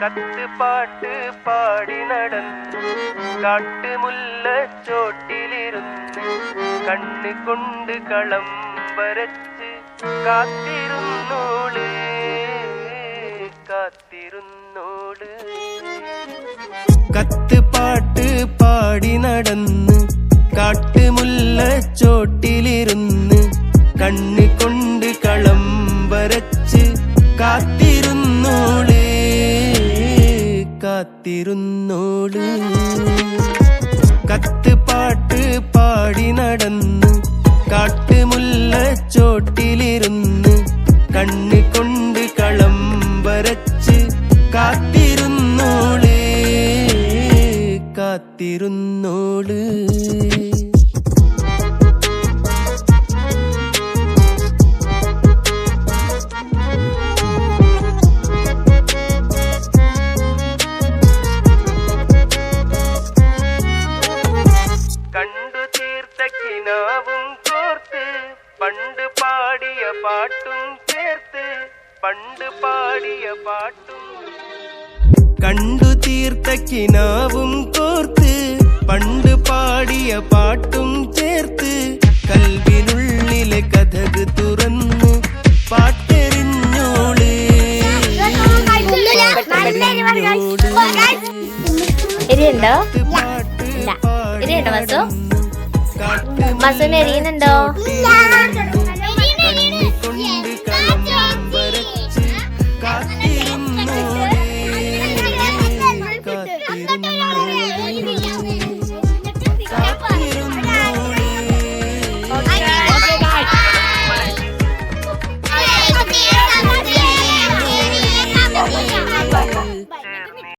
കത്ത് പാട്ട് പാടി നടന്നു. കാട്ടുമുല്ല ചോട്ടിലിരുന്നു കണ്ണ് കൊണ്ട് കളം വരച്ച് കാത്തിരുന്നോൾ കാത്തിരുന്നോൾ. കത്ത് പാട്ട് പാടി നടന്ന് കാട്ടുമുല്ല ചോട്ടിലിരുന്ന് കണ്ണ് കാത്തിരുന്നോൾ. കത്ത് പാട്ട് പാടി നടന്ന്. കാട്ടുമുല്ല ചോട്ടിലിരുന്ന്. കണ്ണ് കൊണ്ട് കളം വരച്ച് കാത്തിരുന്നോൾ. കാത്തിരുന്നോൾ. പണ്ട് പാടിയ പാട്ടും ചേർത്ത് പണ്ട് പാടിയ പാട്ടും കണ്ടു തീർത്ത കിനാവും കോർത്ത് പണ്ട് പാടിയ പാട്ടും ചേർത്ത് കൽവിനുള്ളിലെ കഥക് തുറന്ന് പാട്ടെറിഞ്ഞോൾ പാട്ട് ഇല്ല. വസു? വസുവിന് എരിയുന്നുണ്ടോ